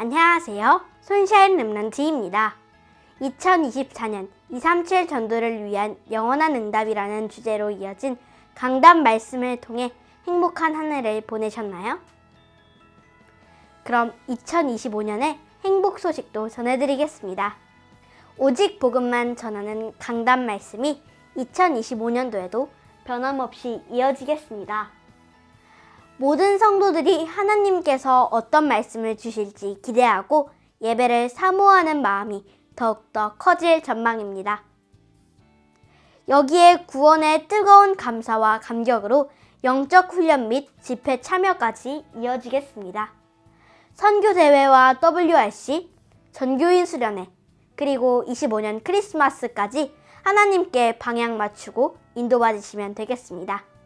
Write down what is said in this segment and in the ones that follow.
안녕하세요. 손샤인 렘런트입니다. 2024년 237 전도를 위한 영원한 응답이라는 주제로 이어진 강단 말씀을 통해 행복한 한 해를 보내셨나요? 그럼 2025년에 행복 소식도 전해드리겠습니다. 오직 복음만 전하는 강단 말씀이 2025년도에도 변함없이 이어지겠습니다. 모든 성도들이 하나님께서 어떤 말씀을 주실지 기대하고 예배를 사모하는 마음이 더욱더 커질 전망입니다. 여기에 구원의 뜨거운 감사와 감격으로 영적 훈련 및 집회 참여까지 이어지겠습니다. 선교 대회와 WRC, 전교인 수련회, 그리고 25년 크리스마스까지 하나님께 방향 맞추고 인도받으시면 되겠습니다.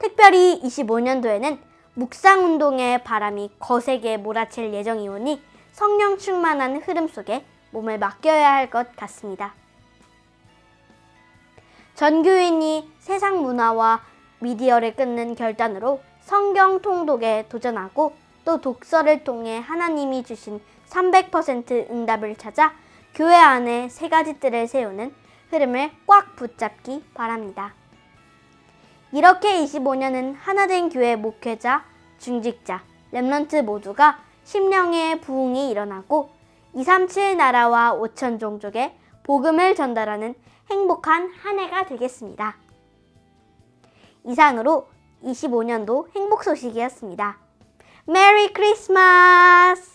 특별히 25년도에는 묵상운동의 바람이 거세게 몰아칠 예정이오니 성령 충만한 흐름 속에 몸을 맡겨야 할 것 같습니다. 전교인이 세상 문화와 미디어를 끊는 결단으로 성경 통독에 도전하고 또 독서를 통해 하나님이 주신 300% 응답을 찾아 교회 안에 세 가지 뜰을 세우는 흐름을 꽉 붙잡기 바랍니다. 이렇게 25년은 하나된 교회 목회자, 중직자, 렘넌트 모두가 심령의 부흥이 일어나고 237 나라와 5천 종족에 복음을 전달하는 행복한 한 해가 되겠습니다. 이상으로 25년도 행복 소식이었습니다. 메리 크리스마스!